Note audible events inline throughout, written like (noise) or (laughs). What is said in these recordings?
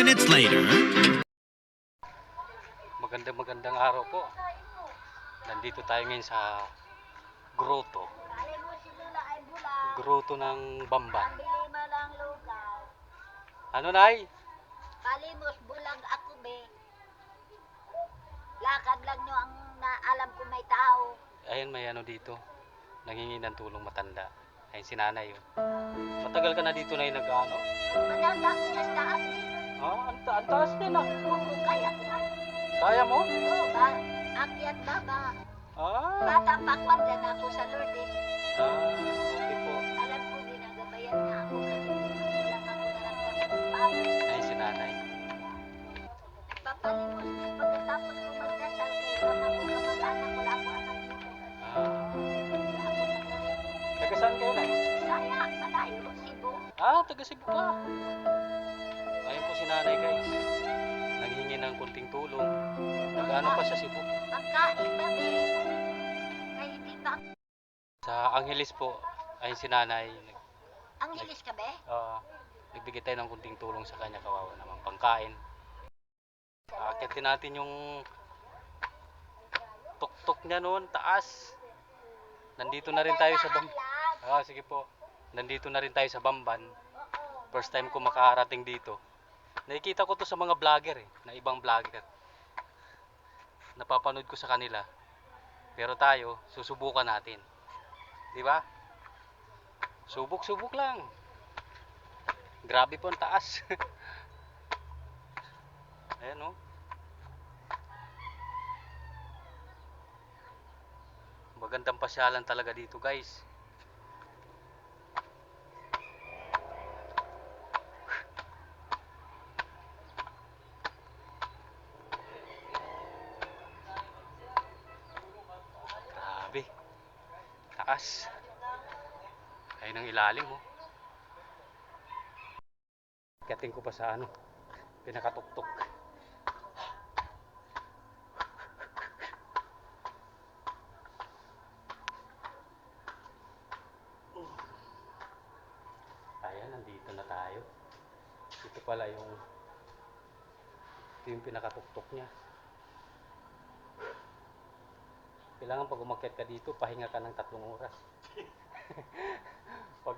minutes later. Magandang magandang araw po. Nandito tayo ngayon sa grotto. Grotto ng Bamban. Ano nay? Kalimos bulag ako be. Lakad lang nyo ang naalam ko may tao. Ayan may ano dito. Nangingi ng tulong matanda. Ayun si nanay yun. Matagal ka na dito na yung nag-ano? Mananda ko sa taas eh. Ah, ang, ta- ang taas din ah. Kung kaya ko. Kaya mo? Oo ba? Akyat baba. Ah, Bata pa kwan dyan ako sa Lourdes. ah okay po. Alam ko ginagabayan na ako kasi hindi lang ako naramdaman. Ayun si nanay. Papalimos pagkatapos ko magdasal kay mama ko kamag-anak wala ko anak dito. Ah, Wala ako nagkaroon. taga saan kayo nay? Saya, malayo, Cebu. Ah, taga Cebu ka. Si nanay guys. Nanghingi ng kunting tulong. Nag-ano pa sa Cebu? Pagkain ba, pa. Sa Angeles po, ayun si nanay. Nag, Ang hilis ka, be? ah, nagbigay tayo ng kunting tulong sa kanya. Kawawa naman. Pangkain. Aakitin natin yung tuktok niya noon, taas. Nandito na rin tayo sa Bamban. Ah, sige po. Nandito na rin tayo sa Bamban. First time ko makarating dito. Nakikita ko to sa mga vlogger eh, na ibang vlogger. Napapanood ko sa kanila. Pero tayo, susubukan natin. Di ba? Subok-subok lang. Grabe po ang taas. (laughs) Ayan oh. Magandang pasyalan talaga dito guys. Taas. Ayun ang ilalim oh. Kating ko pa sa ano. Pinakatuktok. Ayan, nandito na tayo. Ito pala yung ito yung pinakatuktok niya. Kailangan pag umakyat ka dito, pahinga ka ng tatlong oras. (laughs) pag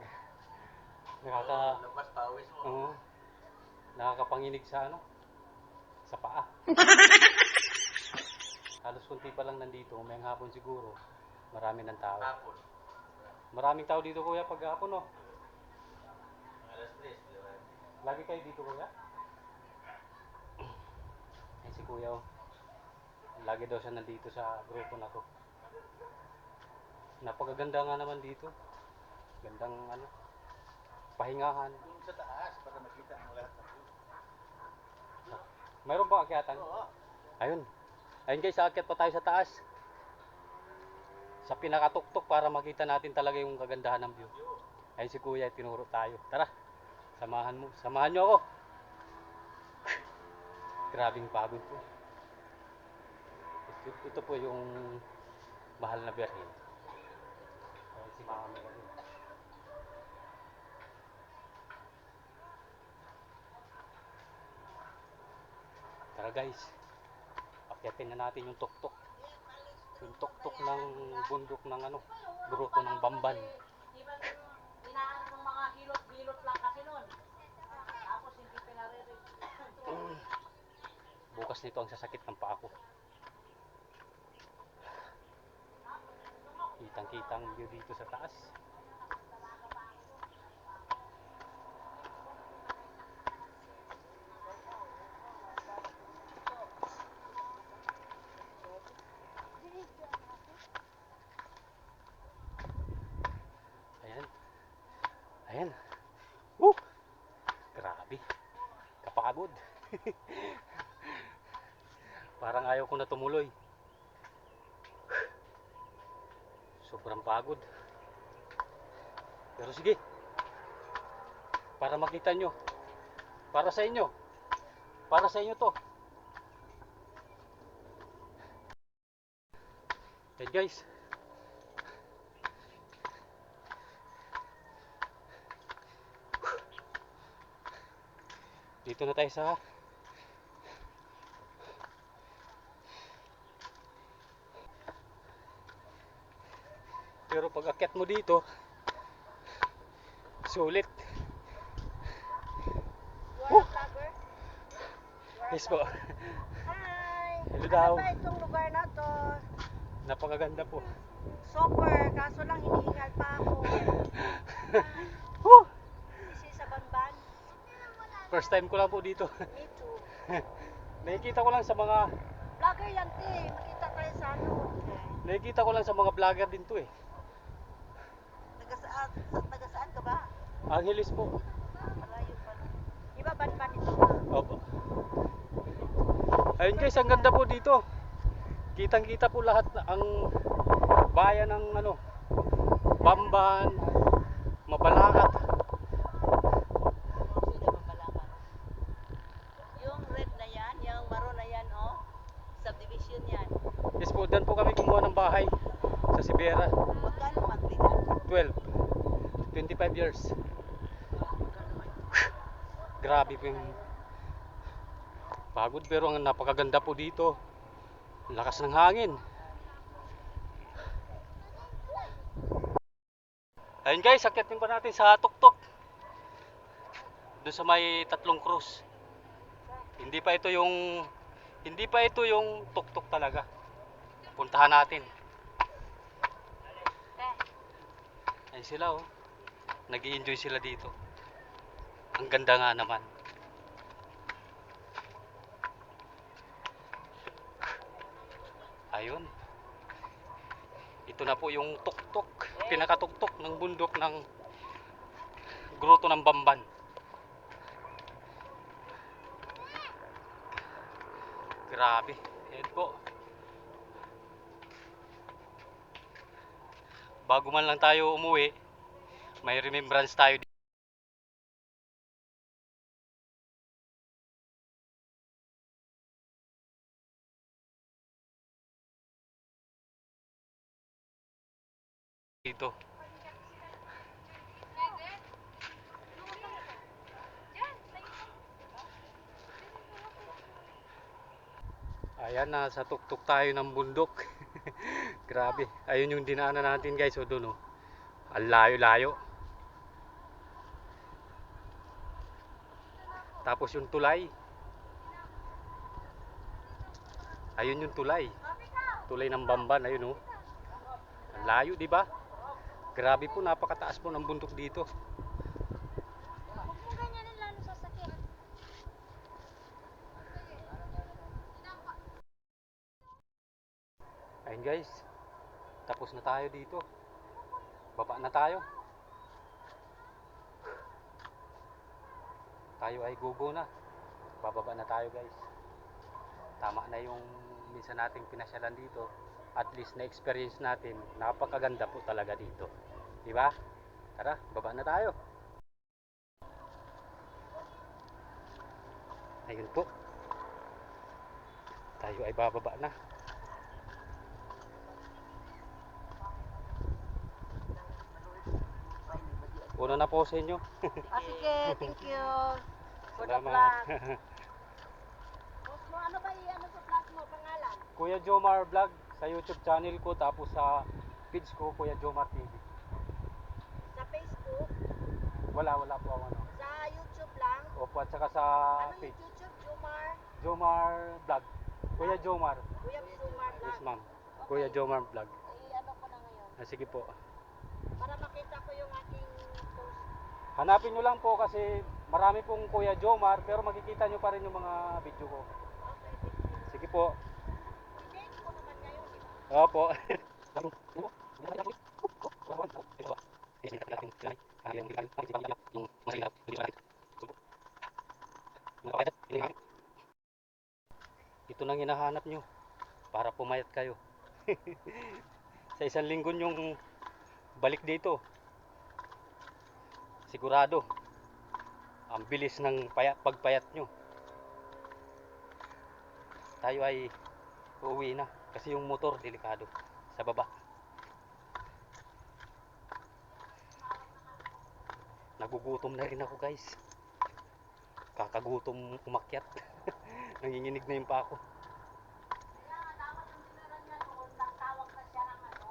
nakaka Labas pawis mo. Oo. nakakapanginig sa ano? Sa paa. (laughs) Halos kunti pa lang nandito, may hapon siguro. Marami ng tao. Hapon. Maraming tao dito kuya pag hapon oh. Alas 3, di ba? Lagi kayo dito kuya? Ay si kuya oh. Lagi daw siya nandito sa grupo na to. Napakaganda nga naman dito. Gandang ano. Pahingahan. Doon sa taas para makita ang lahat ng. Mayroon ba akyatan? Oo. Ayun. Ayun guys, aakyat pa tayo sa taas. Sa pinakatuktok para makita natin talaga yung kagandahan ng view. Ayun si Kuya, tinuro tayo. Tara, samahan mo. Samahan nyo ako. (laughs) Grabing pagod po. Ito, ito po yung mahal na berhin. Ayun si Mama Mary. Tara guys, akyatin na natin yung tuktok. Yung tuktok ng bundok ng ano, gruto ng Bamban. (laughs) Bukas nito ang sasakit ng paa ko. Kitang-kita ang view dito sa taas. Ayan. Ayan. Woo! Grabe. Kapagod. (laughs) Parang ayaw ko na tumuloy. Sobrang pagod. Pero sige. Para makita nyo. Para sa inyo. Para sa inyo to. Yan guys. Dito na tayo sa Pero pag akyat mo dito, sulit. You are a vlogger? Yes po. Hi! Hello daw. Ano itong lugar na to? Napakaganda po. Super, kaso lang hinihingal pa ako. (laughs) Woo! Kasi sa Banban, First time ko lang po dito. me too. (laughs) Nakikita ko lang sa mga Vlogger yan, te. Makita kayo sa ano. nakikita ko lang sa mga vlogger din to eh. Sa, taga saan ka ba? Angeles po. Malayo pa. Di ba Banban ito? Opo. Ayun guys, ang ganda po dito. Kitang-kita po lahat na- ang bayan ng ano, Bamban, Mabalakat. Yung red na yan, yung maroon na yan, oh. Subdivision yan. Yes po, dan po kami kumuha ng bahay sa Sibera. Magkano monthly yan? 12. 25 years. Grabe po yung pagod pero ang napakaganda po dito. Lakas ng hangin. Ayun guys, akyatin pa natin sa tuktok. Doon sa may tatlong krus. Hindi pa ito yung hindi pa ito yung tuktok talaga. Puntahan natin. Ayun sila oh. Nag enjoy sila dito. Ang ganda nga naman. Ayun. Ito na po yung tuktok, pinakatuktok ng bundok ng Gruto ng Bamban. Grabe. Ayan po. Bago man lang tayo umuwi, may remembrance tayo dito. dito. Ayan, nasa tuktok tayo ng bundok. (laughs) Grabe. Ayun yung dinaanan natin guys. O doon o. Ang layo-layo. Tapos yung tulay. Ayun yung tulay. Tulay ng Bamban. Ayun o. Ang layo, di ba? Grabe po, napakataas po ng bundok dito. Ayun guys, tapos na tayo dito. Baba na tayo. Tayo ay gugo na. Bababa na tayo guys. Tama na yung minsan nating pinasyalan dito. At least na experience natin, napakaganda po talaga dito. Di ba? Tara, baba na tayo. Ayun po. Tayo ay bababa na. Una na po sa inyo. Ah, sige, thank you. (laughs) For the Salamat. (laughs) vlog. Post mo, ano ba i-ano sa vlog mo, pangalan? Kuya Jomar Vlog sa YouTube channel ko tapos sa page ko Kuya Jomar TV. Sa Facebook, Wala, wala po ako ano. sa YouTube lang. Opo, at saka sa Ano page. YouTube, Jomar? Jomar Vlog. Kuya Jomar. Kuya Jomar Yes, vlog. ma'am. Kuya Jomar Vlog. I-ano ko na ngayon. Ah, sige po. Para makita ko yung aking. Hanapin nyo lang po kasi marami pong Kuya Jomar pero makikita nyo pa rin yung mga video ko. Sige po. Opo. Ito nang hinahanap nyo para pumayat kayo. (laughs) Sa isang linggo yung balik dito. Sigurado. Ang bilis ng payat, pagpayat nyo. Tayo ay uuwi na kasi yung motor delikado sa baba. Nagugutom na rin ako guys. Kakagutom umakyat. (laughs) Nanginginig na yung pa ako. Kaya nga, dapat ang tinira niya noon, nagtawag na siya ng ano.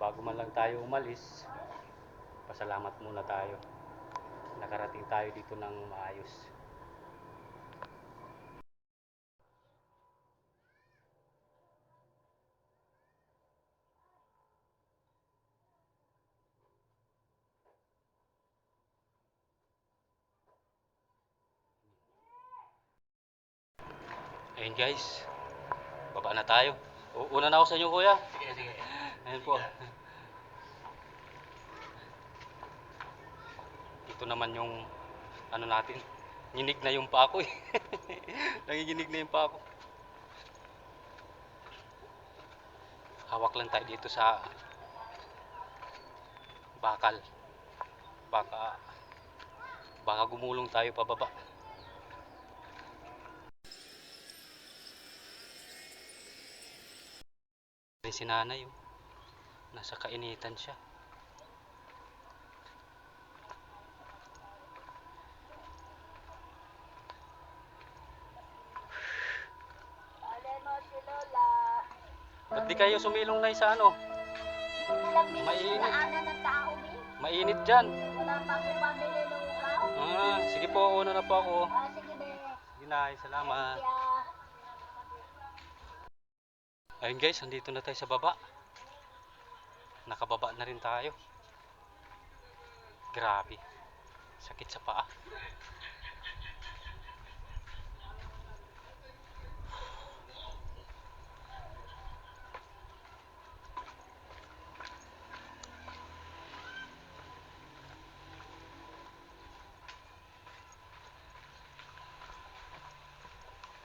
Bago man lang tayo umalis, pasalamat muna tayo. Nakarating tayo dito ng maayos. Ayun guys, baba na tayo. Una na ako sa inyo kuya. Sige, sige. Ayun po. Ito naman yung ano natin. Nginig na yung pa eh. (laughs) Nanginginig na yung pa. Hawak lang tayo dito sa bakal. Baka baka gumulong tayo pababa. Rin si nanay oh. Nasa kainitan siya. Ba't di kayo sumilong na sa ano? Mainit. Mainit dyan. Wala pa akong pabili ng. Ah, sige po, una na po ako. Ah, sige, Be. Sige nay, salamat. Ayun guys, andito na tayo sa baba. Nakababa na rin tayo. Grabe. Sakit sa paa.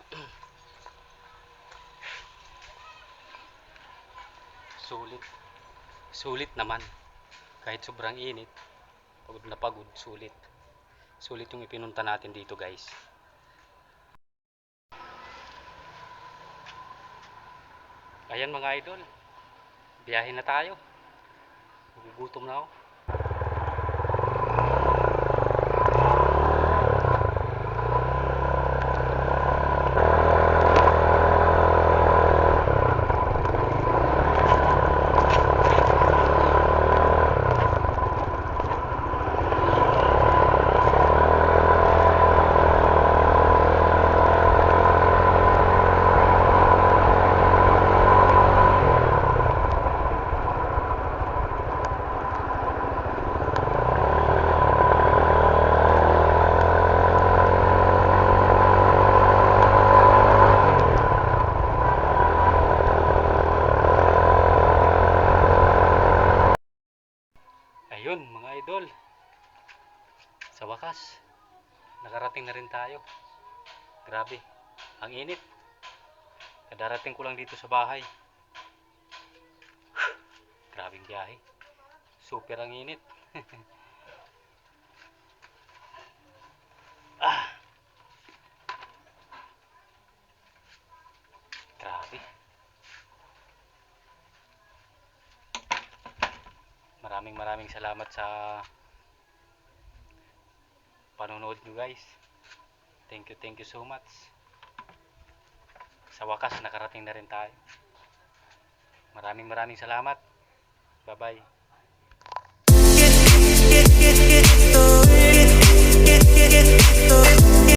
(clears throat) Sulit. Sulit naman. Kahit sobrang init, pagod na pagod, sulit. Sulit yung ipinunta natin dito guys. Ayan mga idol. Biyahe na tayo. Gugutom na ako. Ayun mga idol. Sa wakas, nakarating na rin tayo. Grabe, ang init. Kadarating ko lang dito sa bahay. (sighs) Grabing biyahe. Super ang init. (laughs) ah. Grabe. Maraming maraming salamat sa panonood nyo guys. Thank you, thank you so much. Sa wakas, nakarating na rin tayo. Maraming maraming salamat. Bye-bye. Get, get, get, get, get, get, get, get, get, get,